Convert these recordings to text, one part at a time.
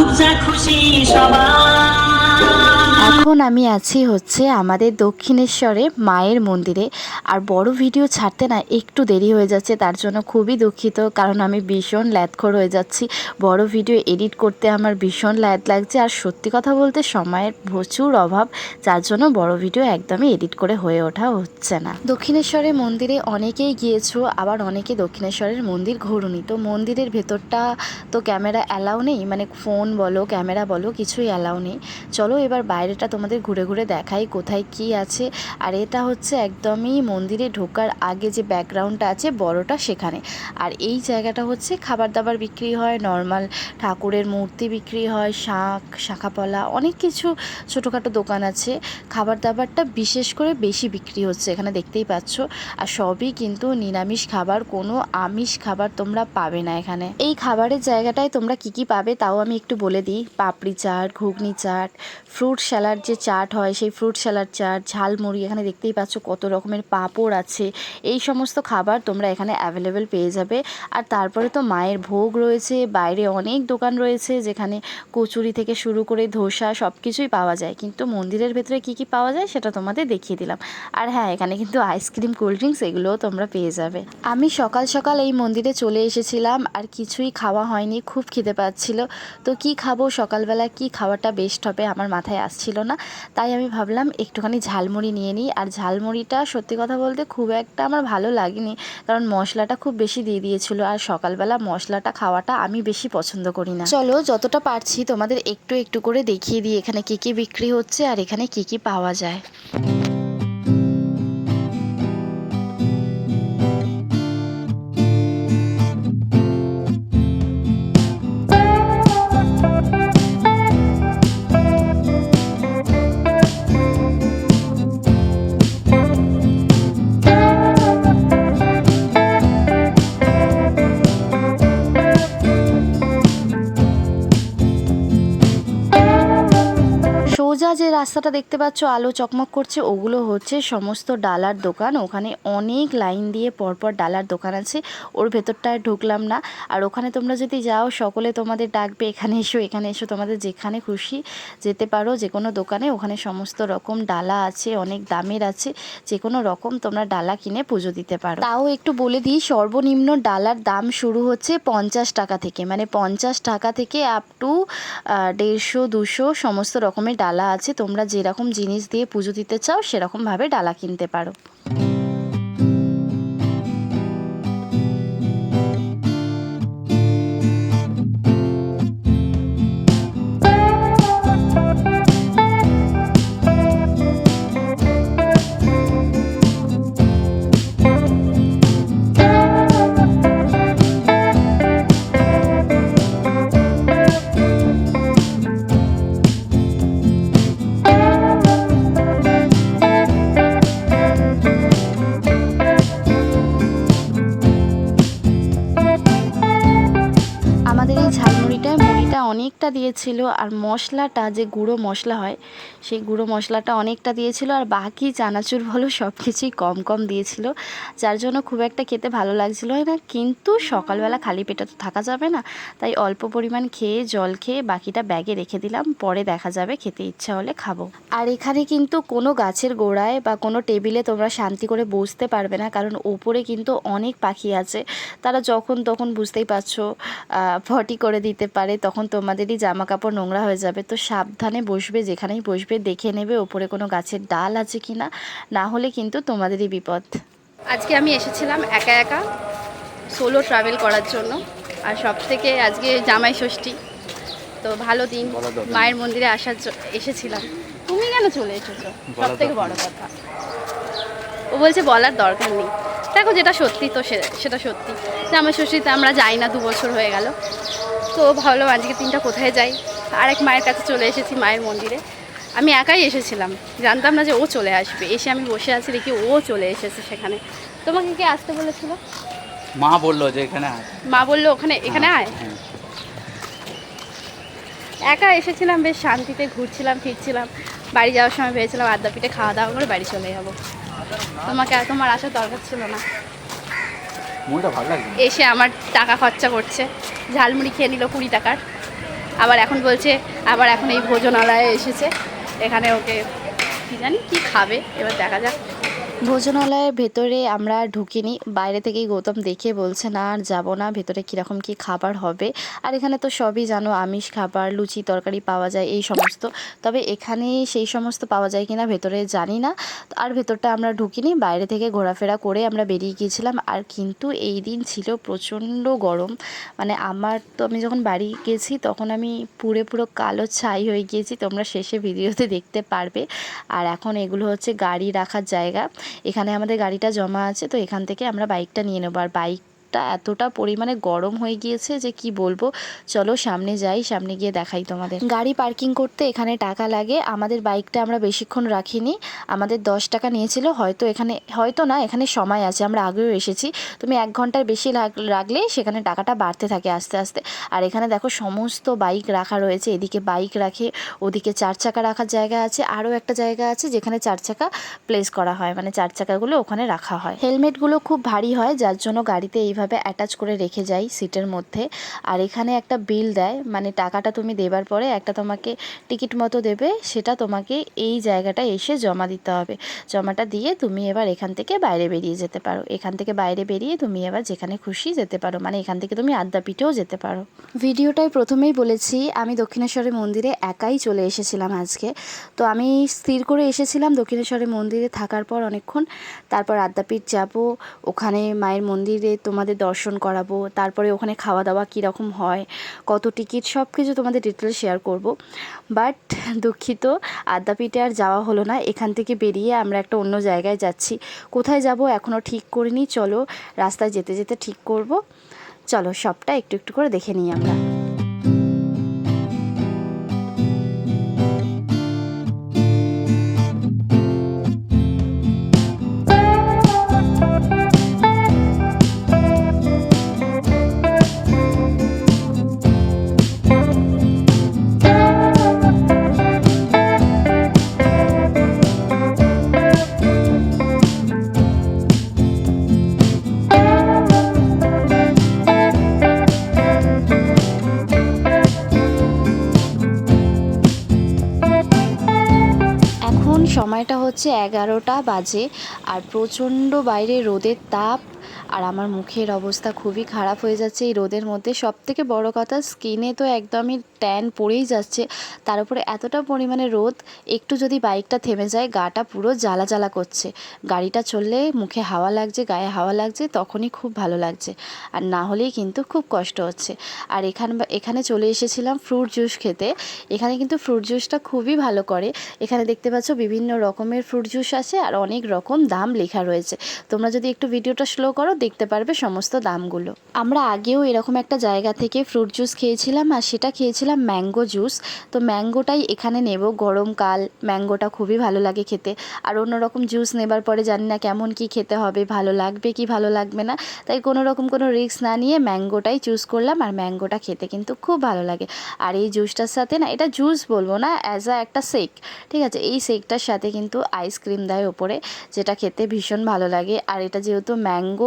থাকুক যা খুশি সবাই। এখন আমি আছি হচ্ছে আমাদের দক্ষিণেশ্বরে মায়ের মন্দিরে। আর বড় ভিডিও ছাড়তে না একটু দেরি হয়ে যাচ্ছে, তার জন্য খুবই দুঃখিত, কারণ আমি ভীষণ ল্যাদখোর হয়ে যাচ্ছি। বড় ভিডিও এডিট করতে আমার ভীষণ ল্যাদ লাগছে, আর সত্যি কথা বলতে সময়ের প্রচুর অভাব, যার জন্য বড় ভিডিও একদমই এডিট করে হয়ে ওঠা হচ্ছে না। দক্ষিণেশ্বরের মন্দিরে অনেকেই গিয়েছো, আবার অনেকে দক্ষিণেশ্বরের মন্দির ঘোরুনি। তো মন্দিরের ভেতরটা তো ক্যামেরা অ্যালাউ নেই মানে ফোন বলো, ক্যামেরা বলো, কিছুই অ্যালাউ নেই। চলো এবার বাইরেটা তোমাদের ঘুরে ঘুরে দেখাই কোথায় কি আছে। আর এটা হচ্ছে একদমই মন্দিরে ঢোকার আগে যে ব্যাকগ্রাউন্ডটা আছে বড়টা সেখানে। আর এই জায়গাটা হচ্ছে খাবার দাবার বিক্রি হয়, নর্মাল ঠাকুরের মূর্তি বিক্রি হয়, শাঁখ, শাঁখাপলা, অনেক কিছু ছোটোখাটো দোকান আছে। খাবার দাবারটা বিশেষ করে বেশি বিক্রি হচ্ছে এখানে দেখতেই পাচ্ছ। আর সবই কিন্তু নিরামিষ খাবার, কোনো আমিষ খাবার তোমরা পাবে না এখানে। এই খাবারের জায়গাটায় তোমরা কি কি পাবে তাও আমি একটু বলে দিই। পাপড়ি চাট, ঘুগনি চাট, ফ্রুট স্যালাড যে চাট হয়, সেই ফ্রুট স্যালাড চাট, ঝালমুড়ি, এখানে দেখতেই পাচ্ছ কত রকমের পাঁপড় আছে। এই সমস্ত খাবার তোমরা এখানে অ্যাভেলেবেল পেয়ে যাবে। আর তারপরে তো মায়ের ভোগ রয়েছে, বাইরে অনেক দোকান রয়েছে, যেখানে কচুরি থেকে শুরু করে ধোসা সব কিছুই পাওয়া যায়। কিন্তু মন্দিরের ভেতরে কি কি পাওয়া যায় সেটা তোমাদের দেখিয়ে দিলাম। আর হ্যাঁ এখানে কিন্তু আইসক্রিম কোল্ড ড্রিঙ্কস এগুলোও তোমরা পেয়ে যাবে। আমি সকাল সকাল এই মন্দিরে চলে এসেছিলাম আর কিছুই খাওয়া হয়নি, খুব খিদে পাচ্ছিল। তো কি খাব? সকালবেলা কি খাওয়াটা বেস্ট হবে? আমার মাথায় আসছিল না। তাই আমি ভাবলাম একটুখানি ঝালমুড়ি নিয়ে নিই। আর ঝালমুড়িটা সত্যি কথা বলতে খুব একটা আমার ভালো লাগেনি। কারণ মশলাটা খুব বেশি দিয়ে দিয়েছিল। আর সকালবেলা মশলাটা খাওয়াটা আমি বেশি পছন্দ করি না। চলো, যতটা পারছি তোমাদের একটু একটু করে দেখিয়ে দিই এখানে কী কী বিক্রি হচ্ছে আর এখানে কী কী পাওয়া যায়। যে রাস্তাটা দেখতে পাচ্ছ, আলো চকমক করছে, ওগুলো হচ্ছে সমস্ত ডালার দোকান। ওখানে অনেক লাইন দিয়ে পরপর ডালার দোকান আছে, ওর ভেতরটায় ঢুকলাম না। আর ওখানে তোমরা যদি যাও, সকলে তোমাদের ডাকবে, এখানে এসো এখানে এসো, তোমাদের যেখানে খুশি যেতে পারো যে কোনো দোকানে। ওখানে সমস্ত রকম ডালা আছে, অনেক দামের আছে, যে কোনো রকম তোমরা ডালা কিনে পুজো দিতে পারো। তাও একটু বলে দিই, সর্বনিম্ন ডালার দাম শুরু হচ্ছে পঞ্চাশ টাকা থেকে। মানে পঞ্চাশ টাকা থেকে আপ টু দেড়শো, দুশো, সমস্ত রকমের ডালা আছে। তোমরা যেরকম জিনিস দিয়ে পুজো দিতে চাও সেরকমভাবে ডালা কিনতে পারো। দিয়েছিল আর মশলাটা, যে গুঁড়ো মশলা হয়, সেই গুঁড়ো মশলাটা অনেকটা দিয়েছিল আর বাকি চানাচুর বলো সব কিছুই কম কম দিয়েছিল। যার জন্য খুব একটা খেতে ভালো লাগছিল না। কিন্তু সকালবেলা খালি পেটে তো থাকা যাবে না, তাই অল্প পরিমাণ খেয়ে, জল খেয়ে বাকিটা ব্যাগে রেখে দিলাম। পরে দেখা যাবে, খেতে ইচ্ছা হলে খাব। আর এখানে কিন্তু কোনো গাছের গোড়ায় বা কোনো টেবিলে তোমরা শান্তি করে বসতে পারবে না, কারণ ওপরে কিন্তু অনেক পাখি আছে। তারা যখন তখন বুঝতেই পারছ ফটি করে দিতে পারে, তখন তোমাদেরই জামা কাপড় নোংরা হয়ে যাবে তো সাবধানে বসবে যেখানেই বসবে দেখে নেবে ওপরে কোনো গাছের ডাল আছে কি না না হলে কিন্তু তোমাদেরই বিপদ। আজকে আমি এসেছিলাম একা একা সোলো ট্রাভেল করার জন্য আর সব থেকে আজকে জামাই ষষ্ঠী তো ভালো দিন মায়ের মন্দিরে আসার এসেছিলাম। তুমি কেন চলে এসেছ? সব থেকে বড় কথা। ও বলছে বলার দরকার নেই। দেখো যেটা সত্যি তো সে- সেটা সত্যি। জামাই ষষ্ঠীতে আমরা যাই না দু বছর হয়ে গেল। তো ভাবলাম আজকে দিনটা কোথায় যাই? আর এক মায়ের কাছে চলে এসেছি মায়ের মন্দিরে। আমি একাই এসেছিলাম। জানতাম না যে ও চলে আসবে। এসে আমি বসে আছি দেখি ও চলে এসেছে সেখানে। তোমাকে কি আসতে বলেছিল? মা বলল যে এখানে আয়। মা বলল ওখানে এখানে আয়? হ্যাঁ। একা এসেছিলাম বেশ শান্তিতে ঘুরছিলাম ফিরছিলাম। বাড়ি যাওয়ার সময় ভেবেছিলাম আদ্যাপিঠে খাওয়া দাওয়া করে বাড়ি চলে যাব। তোমাকে আর তোমার আসার দরকার ছিল না। ভালো এসে আমার টাকা খরচা করছে। ঝালমুড়ি খেয়ে নিল কুড়ি টাকার। আবার এখন বলছে, আবার এখন এই ভোজনালয়ে এসেছে। এখানে ওকে কী জানি কী খাবে, এবার দেখা যাক। ভোজনালয়ের ভেতরে আমরা ঢুকিনি। বাইরে থেকেই গৌতম দেখে বলছে না আর যাব না, ভেতরে কীরকম কী খাবার হবে? আর এখানে তো সবই জানো, আমিষ খাবার, লুচি, তরকারি পাওয়া যায়, এই সমস্ত। তবে এখানে সেই সমস্ত পাওয়া যায় কিনা ভেতরে জানি না। আর ভেতরটা আমরা ঢুকিনি, বাইরে থেকে ঘোরাফেরা করে আমরা বেরিয়ে গিয়েছিলাম। আর কিন্তু এই দিন ছিল প্রচণ্ড গরম। মানে আমার তো আমি যখন বাড়ি গেছি, তখন আমি পুরে পুরো কালো ছাই হয়ে গিয়েছি। তোমরা শেষে ভিডিওতে দেখতে পারবে। আর এখন এগুলো হচ্ছে গাড়ি রাখার জায়গা। এখানে আমাদের গাড়িটা জমা আছে তো এখান থেকে আমরা বাইকটা নিয়ে নেব। আর বাইকটা এতটা পরিমাণে গরম হয়ে গিয়েছে যে কি বলব? চলো সামনে যাই, সামনে গিয়ে দেখাই তোমাদের। গাড়ি পার্কিং করতে এখানে টাকা লাগে, আমাদের বাইকটা আমরা বেশিক্ষণ রাখিনি। আমাদের দশ টাকা নিয়েছিল, হয়তো এখানে, হয়তো না, এখানে সময় আছে, আমরা আগেও এসেছি। তুমি এক ঘণ্টার বেশি রাখলে সেখানে টাকাটা বাড়তে থাকে আস্তে আস্তে। আর এখানে দেখো সমস্ত বাইক রাখা রয়েছে, এদিকে বাইক রাখে, ওদিকে চার চাকা রাখার জায়গা আছে, আরও একটা জায়গা আছে যেখানে চার চাকা প্লেস করা হয় মানে চার চাকাগুলো ওখানে রাখা হয়। হেলমেটগুলো খুব ভারী হয়, যার জন্য গাড়িতে এইভাবে অ্যাটাচ করে রেখে যাই সিটের মধ্যে। আর এখানে একটা বিল দেয় মানে টাকাটা তুমি দেবার পরে একটা তোমাকে টিকিট মতো দেবে, সেটা তোমাকে এই জায়গাটা এসে জমা দিতে হবে। জমাটা দিয়ে তুমি এবার এখান থেকে বাইরে বেরিয়ে যেতে পারো। এখান থেকে বাইরে বেরিয়ে তুমি এবার যেখানে খুশি যেতে পারো মানে এখান থেকে তুমি আদ্যাপীঠেও যেতে পারো। ভিডিওটায় প্রথমেই বলেছি, আমি দক্ষিণেশ্বরের মন্দিরে একাই চলে এসেছিলাম আজকে। তো আমি স্থির করে এসেছিলাম দক্ষিণেশ্বরের মন্দিরে থাকার পর অনেকক্ষণ। তারপর আদ্যাপীঠ যাব, ওখানে মায়ের মন্দিরে তোমাদের দর্শন করাবো, তারপরে ওখানে খাওয়া দাওয়া কীরকম হয়, কত টিকিট সব কিছু তোমাদের ডিটেলস শেয়ার করব। বাট দুঃখিত, আদ্যাপীঠে আর যাওয়া হলো না, এখান থেকে বেরিয়ে আমরা একটা অন্য জায়গায় যাচ্ছি। কোথায় যাব এখনও ঠিক করিনি, চলো রাস্তায় যেতে যেতে ঠিক করব। চলো সবটা একটু একটু করে দেখে নিই আমরা। হচ্ছে এগারোটা বাজে আর প্রচণ্ড বাইরে রোদের তাপ আর আমার মুখের অবস্থা খুবই খারাপ হয়ে যাচ্ছে এই রোদের মধ্যে। সব থেকে বড় কথা স্কিনে তো একদমই ট্যান পড়েই যাচ্ছে। তার উপরে এতটা পরিমাণে রোদ, একটু যদি বাইকটা থেমে যায়, গাটা পুরো জ্বালা জ্বালা করছে। গাড়িটা চললে মুখে হাওয়া লাগছে, গায়ে হাওয়া লাগছে, তখনই খুব ভালো লাগছে। আর না হলেই কিন্তু খুব কষ্ট হচ্ছে। আর এখান এখানে চলে এসেছিলাম ফ্রুট জুস খেতে। এখানে কিন্তু ফ্রুট জুসটা খুবই ভালো করে। এখানে দেখতে পাচ্ছ বিভিন্ন রকমের ফ্রুট জুস আছে আর অনেক রকম দাম লেখা রয়েছে। তোমরা যদি একটু ভিডিওটা স্লো করো, দেখতে পারবে সমস্ত দামগুলো। আমরা আগেও এরকম একটা জায়গা থেকে ফ্রুট জুস খেয়েছিলাম আর সেটা খেয়েছিলাম ম্যাঙ্গো জুস তো ম্যাঙ্গোটাই এখানে নেব গরমকাল ম্যাঙ্গোটা খুবই ভালো লাগে খেতে। আর অন্য রকম জুস নেবার পরে জানি না কেমন কি খেতে হবে, ভালো লাগবে কি ভালো লাগবে না। তাই কোনো রকম কোনো রিস্ক না নিয়ে ম্যাঙ্গোটাই চুজ করলাম আর ম্যাঙ্গোটা খেতে কিন্তু খুব ভালো লাগে। আর এই জুসটার সাথে না, এটা জুস বলব না অ্যাজ আ একটা শেক ঠিক আছে? এই শেকটার সাথে কিন্তু আইসক্রিম দেয় ওপরে, যেটা খেতে ভীষণ ভালো লাগে। আর এটা যেহেতু ম্যাঙ্গো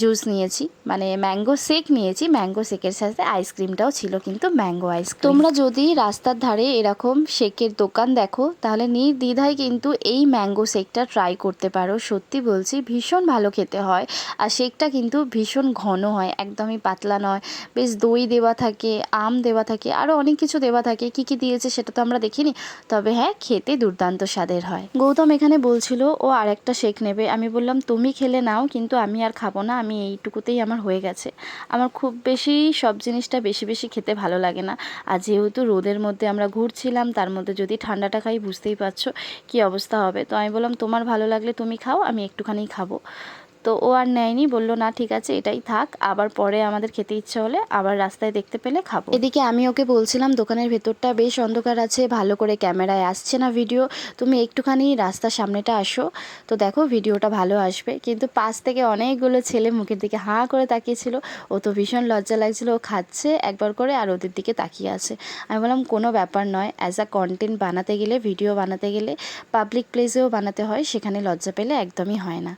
জুস নিয়েছি মানে ম্যাঙ্গো শেক নিয়েছি ম্যাঙ্গো শেকের সাথে আইসক্রিমটাও ছিল কিন্তু ম্যাঙ্গো আইসক্রিম তোমরা যদি রাস্তার ধারে এরকম শেকের দোকান দেখো, তাহলে নির্দ্বিধায় কিন্তু এই ম্যাঙ্গো শেকটা ট্রাই করতে পারো। সত্যি বলছি, ভীষণ ভালো খেতে হয়। আর শেকটা কিন্তু ভীষণ ঘন হয়, একদমই পাতলা নয়। বেশ দই দেওয়া থাকে, আম দেওয়া থাকে আরও অনেক কিছু দেওয়া থাকে। কি কি দিয়েছে সেটা তো আমরা দেখিনি, তবে হ্যাঁ খেতে দুর্দান্ত স্বাদের হয়। গৌতম এখানে বলছিল, ও আর একটা শেক নেবে। আমি বললাম, তুমি খেলে নাও, কিন্তু আমি আর খাব না, আমি এইটুকুতেই আমার হয়ে গেছে। আমার খুব বেশি সব জিনিসটা বেশি বেশি খেতে ভালো লাগে না। আর যেহেতু রোদের মধ্যে আমরা ঘুরছিলাম, তার মধ্যে যদি ঠান্ডাটা খাই, বুঝতেই পারছ কি অবস্থা হবে। তো আমি বললাম, তোমার ভালো লাগলে তুমি খাও, আমি একটুখানি খাব। তো ও আর নেয়নি, বলল, না, ঠিক আছে, এটাই থাক, আবার পরে আমাদের খেতে ইচ্ছে হলে আবার রাস্তায় দেখতে পেলে খাব। এদিকে আমি ওকে বলছিলাম, দোকানের ভেতরটা বেশ অন্ধকার আছে, ভালো করে ক্যামেরায় আসছে না ভিডিও, তুমি একটুখানি রাস্তার সামনেটা আসো। তো দেখো, ভিডিওটা ভালো আসবে, কিন্তু পাশ থেকে অনেকগুলো ছেলে মুখের দিকে হাঁ করে তাকিয়েছিল। ও তো ভীষণ লজ্জা লাগছিল, ও খাচ্ছে একবার করে আর ওদের দিকে তাকিয়ে আছে। আমি বললাম, কোনো ব্যাপার নয় অ্যাজ আ কন্টেন্ট বানাতে গেলে ভিডিও বানাতে গেলে পাবলিক প্লেসেও বানাতে হয়, সেখানে লজ্জা পেলে একদমই হয় না।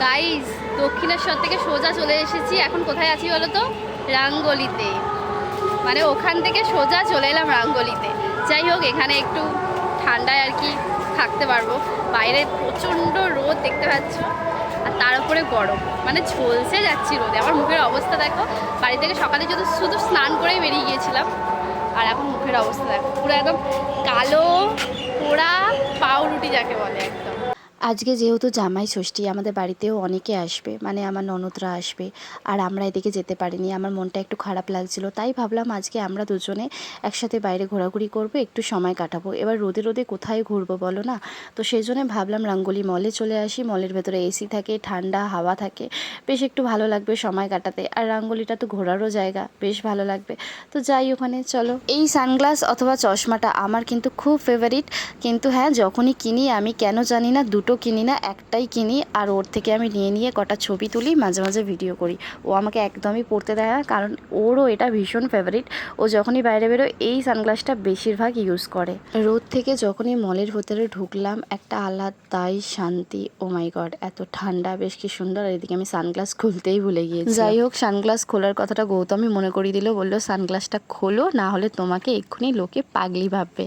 গাইস দক্ষিণেশ্বর থেকে সোজা চলে এসেছি। এখন কোথায় আছি বলো তো রাঙ্গলিতে। মানে ওখান থেকে সোজা চলে এলাম রাঙ্গলিতে। যাই হোক, এখানে একটু ঠান্ডায় আর কি থাকতে পারব। বাইরে প্রচণ্ড রোদ দেখতে পাচ্ছ। আর তার উপরে গরম। মানে ঝলসে যাচ্ছি রোদে। আমার মুখের অবস্থা দেখো, বাড়ি থেকে সকালে যদি শুধু স্নান করেই বেরিয়ে গিয়েছিলাম। আর এখন মুখের অবস্থা দেখো। পুরো একদম কালো, পোড়া পাউরুটি যাকে বলে একদম। আজকে যেহেতু জামাই ষষ্ঠী, আমাদের বাড়িতেও অনেকে আসবে মানে আমার ননদরা আসবে, আর আমরা এদিকে যেতে পারিনি, আমার মনটা একটু খারাপ লাগছিল, তাই ভাবলাম আজকে আমরা দুজনে একসাথে বাইরে ঘোরাঘুরি করব, একটু সময় কাটাবো, এবার রোদে রোদে কোথায় ঘুরবো বলো না? তো সেই জন্য ভাবলাম রাঙ্গলি মলে চলে আসি মলের ভেতরে এসি থাকে, ঠান্ডা হাওয়া থাকে, বেশ একটু ভালো লাগবে সময় কাটাতে, আর রাঙ্গলিটা তো ঘোরারও জায়গা, বেশ ভালো লাগবে, তো যাই ওখানে, চলো। এই সানগ্লাস অথবা চশমাটা আমার কিন্তু খুব ফেভারিট কিন্তু হ্যাঁ যখনই কিনি আমি কেন জানি না, দুটো কিনি না, একটাই কিনি আর ওর থেকে আমি নিয়ে নিয়ে কটা ছবি তুলি, মাঝে মাঝে ভিডিও করি। ও আমাকে একদমই পড়তে দেয় না, কারণ ওরও এটা ভীষণ ফেভারিট ও যখনই বাইরে বেরোয়, এই সানগ্লাসটা বেশিরভাগ ইউজ করে। রোদ থেকে যখনই মলের ভেতরে ঢুকলাম, একটা আলাদাই শান্তি ও মাই গড এত ঠান্ডা, বেশ কি সুন্দর। এদিকে আমি সানগ্লাস খুলতেই ভুলে গিয়েছি যাই হোক সানগ্লাস খোলার কথাটা গৌতমই মনে করিয়ে দিল, বলল সানগ্লাসটা খোলো, না হলে তোমাকে এক্ষুনি লোকে পাগলি ভাববে।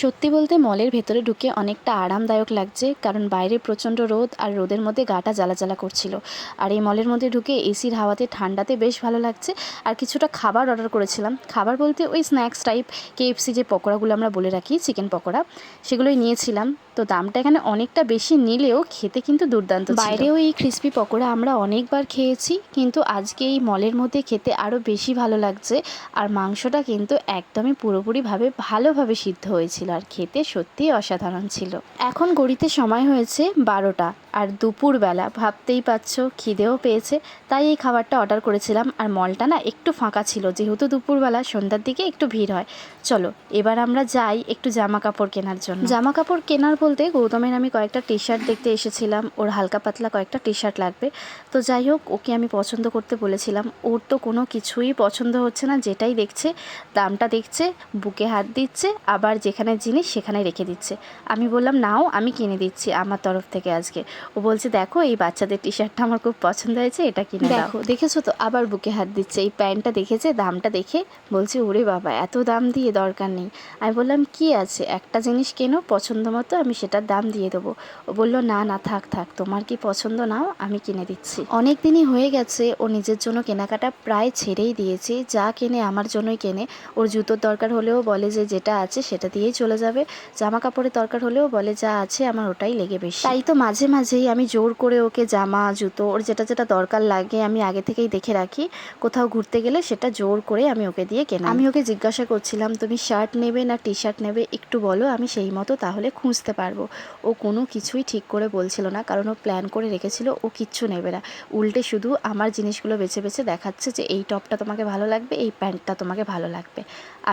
সত্যি বলতে মলের ভেতরে ঢুকে অনেকটা আরামদায়ক লাগছে, কারণ বাইরে প্রচণ্ড রোদ আর রোদের মধ্যে গাটা জ্বালা জ্বালা করছিল। আর এই মলের মধ্যে ঢুকে এসির হাওয়াতে ঠান্ডাতে বেশ ভালো লাগছে। আর কিছুটা খাবার অর্ডার করেছিলাম। খাবার বলতে ওই স্ন্যাক্স টাইপ কেএফসি যে পকোড়াগুলো আমরা বলে রাখি চিকেন পকোড়া, সেগুলোই নিয়েছিলাম। তো দামটা এখানে অনেকটা বেশি নিলেও খেতে কিন্তু দুর্দান্ত বাইরেও এই ক্রিস্পি পকোড়া আমরা অনেকবার খেয়েছি, কিন্তু আজকে এই মলের মধ্যে খেতে আরও বেশি ভালো লাগছে। আর মাংসটা কিন্তু একদমই পুরোপুরিভাবে ভালোভাবে সিদ্ধ হয়েছিল আর খেতে সত্যিই অসাধারণ ছিল। এখন গড়িতে সময় হয়েছে বারোটা। আর দুপুরবেলা ভাবতেই পাচ্ছ খিদেও পেয়েছে, তাই এই খাবারটা অর্ডার করেছিলাম। আর মলটা না একটু ফাঁকা ছিল, যেহেতু দুপুরবেলা, সন্ধ্যার দিকে একটু ভিড় হয়। চলো, এবার আমরা যাই একটু জামা কাপড় কেনার জন্য। জামা কাপড় কেনার বলতে গৌতমের আমি কয়েকটা টি শার্ট দেখতে এসেছিলাম, ওর হালকা পাতলা কয়েকটা টি শার্ট লাগবে। তো যাই হোক, ওকে আমি পছন্দ করতে বলেছিলাম। ওর তো কোনো কিছুই পছন্দ হচ্ছে না, যেটাই দেখছে, দামটা দেখছে, বুকে হাত দিচ্ছে, আবার যেখানে জিনিস সেখানে রেখে দিচ্ছে। আমি বললাম, নাও, আমি কিনে দিচ্ছি আমার তরফ থেকে আজকে। ও বলছে, দেখো, এই বাচ্চাদের টি শার্টটা আমার খুব পছন্দ হয়েছে, এটা কিনে দেখো, দেখেছ তো? আবার বুকে হাত দিচ্ছে, এই প্যান্টটা দেখেছে, দামটা দেখে বলছে, ওরে বাবা, এত দাম দিয়ে দরকার নেই। আমি বললাম, কি আছে? একটা জিনিস কেনো, পছন্দ মতো আমি সেটার দাম দিয়ে দেবো। ও বলল, না না, থাক থাক, তোমার কি পছন্দ নাও, আমি কিনে দিচ্ছি। অনেক দিনই হয়ে গেছে, ও নিজের জন্য কেনাকাটা প্রায় ছেড়েই দিয়েছে, যা কেনে আমার জন্যই কেনে। ওর জুতোর দরকার হলেও বলে যে, যেটা আছে, সেটা দিয়েই চলে যাবে। জামা কাপড়ের দরকার হলেও বলে, যা আছে, আমার ওটাই লেগে বেশি। তাই তো মাঝে মাঝেই আমি জোর করে ওকে জামা, জুতো, ওর যেটা যেটা দরকার লাগে আমি আগে থেকেই দেখে রাখি। কোথাও ঘুরতে গেলে সেটা জোর করে আমি ওকে দিয়ে কেনা আমি ওকে জিজ্ঞাসা করছিলাম, তুমি শার্ট নেবে না টি শার্ট নেবে? একটু বলো, আমি সেই মতো তাহলে খুঁজতে পারব। ও কোনো কিছুই ঠিক করে বলছিল না, কারণ ও প্ল্যান করে রেখেছিল, ও কিচ্ছু নেবে না। উল্টে শুধু আমার জিনিসগুলো বেছে বেছে দেখাচ্ছে যে এই টপটা তোমাকে ভালো লাগবে, এই প্যান্টটা তোমাকে ভালো লাগবে।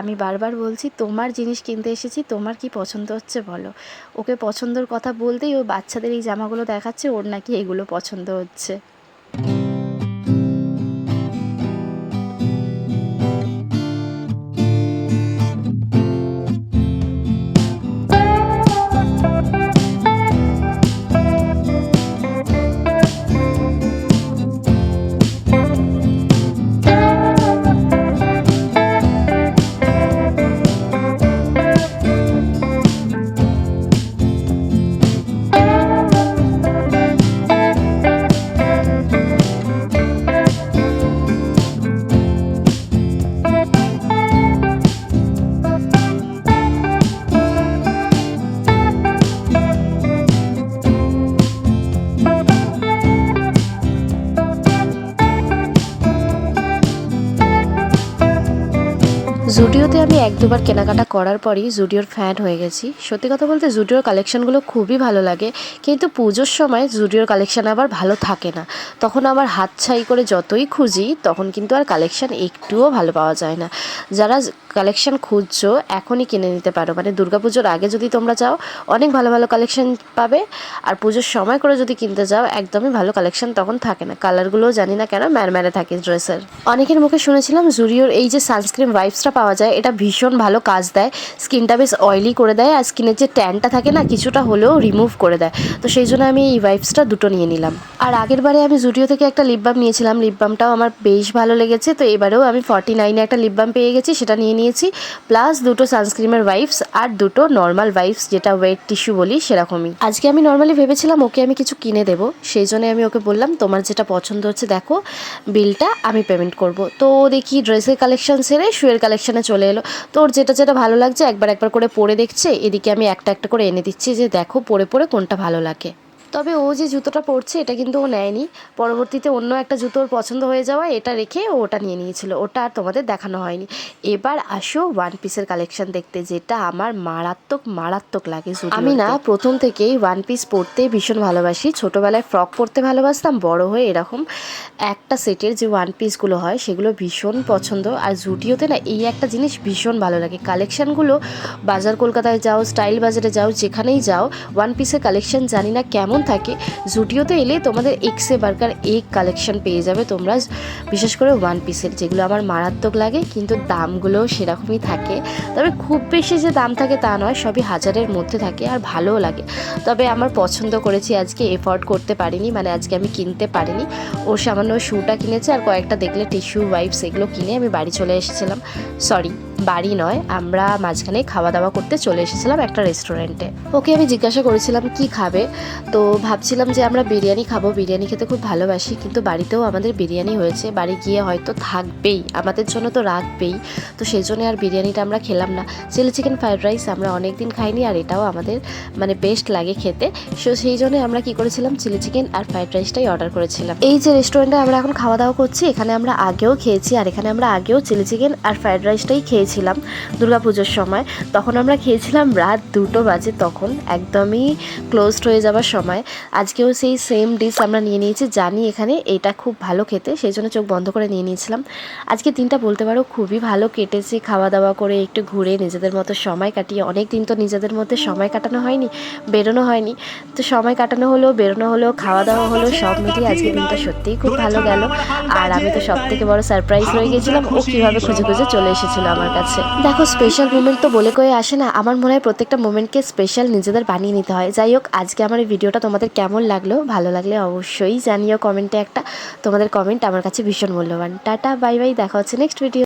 আমি বারবার বলছি, তোমার জিনিস কিনতে এসেছি, তোমার কি পছন্দ হচ্ছে বলো? ওকে পছন্দর কথা বলতেই ও বাচ্চাদের এই জামাগুলো দেখাচ্ছে, ওর নাকি এগুলো পছন্দ হচ্ছে। জুডিওতে আমি এক দুবার কেনাকাটা করার পরই জুডিওর ফ্যান হয়ে গেছি। সত্যি কথা বলতে জুডিওর কালেকশনগুলো খুবই ভালো লাগে, কিন্তু পুজোর সময় জুডিওর কালেকশান আবার ভালো থাকে না। তখন আবার হাত ছাই করে যতই খুঁজি, তখন কিন্তু আর কালেকশান একটুও ভালো পাওয়া যায় না। যারা কালেকশন খুঁজছো, এখনই কিনে নিতে পারো। মানে দুর্গাপুজোর আগে যদি তোমরা যাও অনেক ভালো ভালো কালেকশন পাবে। আর পুজোর সময় করে যদি কিনতে যাও একদমই ভালো কালেকশন তখন থাকে না। কালারগুলোও জানি না কেন ম্যারম্যারে থাকে ড্রেসের অনেকের মুখে শুনেছিলাম জুরিওর এই যে সানস্ক্রিন ওয়াইপসটা পাওয়া যায়, এটা ভীষণ ভালো কাজ দেয়। স্কিনটা বেশ অয়েলি করে দেয় আর স্কিনের যে ট্যানটা থাকে না, কিছুটা হলেও রিমুভ করে দেয়। তো সেই জন্য আমি এই ওয়াইপসটা দুটো নিয়ে নিলাম। আর আগের বারে আমি জুডিও থেকে একটা লিপ বাম নিয়েছিলাম। লিপ বামটাও আমার বেশ ভালো লেগেছে। তো এবারেও আমি ফর্টি নাইনে একটা লিপ বাম পেয়ে গেছি, সেটা নিয়ে নিয়ে নিয়েছি প্লাস দুটো সানস্ক্রিমের ওয়াইপস আর দুটো নর্মাল ওয়াইপস যেটা ওয়েট টিস্যু বলি সেরকমই। আজকে আমি নর্মালি ভেবেছিলাম ওকে আমি কিছু কিনে দেবো, সেই জন্য আমি ওকে বললাম, তোমার যেটা পছন্দ হচ্ছে দেখো বিলটা আমি পেমেন্ট করব। তো দেখি ড্রেসের কালেকশন সেরে শুয়ের কালেকশনে চলে এলো। তো ওর যেটা যেটা ভালো লাগছে, একবার একবার করে পরে দেখছে, এদিকে আমি একটা একটা করে এনে দিচ্ছি যে দেখো, পরে পরে কোনটা ভালো লাগে। তবে ও যে জুতোটা পরছে এটা কিন্তু ও নেয়নি। পরবর্তীতে অন্য একটা জুতো ওর পছন্দ হয়ে যাওয়া এটা রেখে ও ওটা নিয়ে নিয়েছিল। ওটা আর তোমাদের দেখানো হয়নি। এবার আসো ওয়ান পিসের কালেকশন দেখতে যেটা আমার মারাত্মক মারাত্মক লাগে আমি না প্রথম থেকেই ওয়ান পিস পরতে ভীষণ ভালোবাসি। ছোটোবেলায় ফ্রক পরতে ভালোবাসতাম বড় হয়ে এরকম একটা সেটের যে ওয়ান পিসগুলো হয় সেগুলো ভীষণ পছন্দ। আর জুডিওতে না এই একটা জিনিস ভীষণ ভালো লাগে। কালেকশানগুলো বাজার কলকাতায় যাও স্টাইল বাজারে যাও যেখানেই যাও ওয়ান পিসের কালেকশন জানি না কেমন থাকে জুডিওতে এলে তোমাদের এক্সে বার্কার এক কালেকশন পেয়ে যাবে তোমরা, বিশেষ করে ওয়ান পিসের যেগুলো আমার মারাত্মক লাগে, কিন্তু দামগুলো সেরকমই থাকে। তবে খুব বেশি যে দাম থাকে তা নয়, সবই হাজারের মধ্যে থাকে আর ভালোও লাগে। তবে আমার পছন্দ করেছি আজকে, এফোর্ড করতে পারিনি মানে আজকে আমি কিনতে পারিনি। ও সামান্য শ্যুটা কিনেছে আর কয়েকটা দেখলে টিস্যু ওয়াইপস এগুলো কিনে আমি বাড়ি চলে এসেছিলাম। সরি বাড়ি নয়, আমরা মাঝখানে খাওয়া দাওয়া করতে চলে এসেছিলাম একটা রেস্টুরেন্টে ওকে আমি জিজ্ঞাসা করেছিলাম, কি খাবে? তো ভাবছিলাম যে আমরা বিরিয়ানি খাব, বিরিয়ানি খেতে খুব ভালোবাসি, কিন্তু বাড়িতেও আমাদের বিরিয়ানি হয়েছে। বাড়ি গিয়ে হয়তো থাকবেই, আমাদের জন্য তো রাখবেই। তো সেই জন্য আর বিরিয়ানিটা আমরা খেলাম না। চিলি চিকেন ফ্রাইড রাইস আমরা অনেক দিন খাইনি আর এটাও আমাদের মানে বেস্ট লাগে খেতে। সো সেই জন্য আমরা কি করেছিলাম চিলি চিকেন আর ফ্রাইড রাইসটাই অর্ডার করেছিলাম। এই যে রেস্টুরেন্টে আমরা এখন খাওয়া দাওয়া করছি, এখানে আমরা আগেও খেয়েছি আর এখানে আমরা আগেও চিলি চিকেন আর ফ্রাইড রাইসটাই খেয়েছিলাম দুর্গাপুজোর সময়। তখন আমরা খেয়েছিলাম রাত দুটো বাজে, তখন একদমই ক্লোজড হয়ে যাওয়ার সময়। আজকেও সেই সেম ডিশ আমরা নিয়ে নিয়েছি। জানি এখানে এটা খুব ভালো খেতে, সেই জন্য চোখ বন্ধ করে নিয়ে নিয়েছিলাম। আজকে দিনটা বলতে পারো খুবই ভালো কেটেছে। খাওয়া দাওয়া করে একটু ঘুরে নিজেদের মতো সময় কাটিয়ে অনেক দিন তো নিজেদের মধ্যে সময় কাটানো হয়নি, বেরোনো হয়নি। তো সময় কাটানো হলো বেরোনো হলো খাওয়া দাওয়া হলো সব মিলিয়ে আজকে দিনটা সত্যিই খুব ভালো গেল। আর আমি তো সব থেকে বড় সারপ্রাইজ হয়ে গেছিলাম, ও কীভাবে খুঁজে খুঁজে চলে এসেছিল আমার কাছে। দেখো স্পেশাল মুমেন্ট তো বলে কয়ে আসে না। আমার মনে হয় প্রত্যেকটা মোমেন্টকে স্পেশাল নিজেদের বানিয়ে নিতে হয়। যাই হোক, আজকে আমার এই ভিডিওটা তোমাদের কেমন লাগল? ভালো লাগলে অবশ্যই জানিও কমেন্টে একটা তোমাদের কমেন্ট আমার কাছে ভীষণ মূল্যবান। টাটা, বাই বাই, দেখা হচ্ছে নেক্সট ভিডিও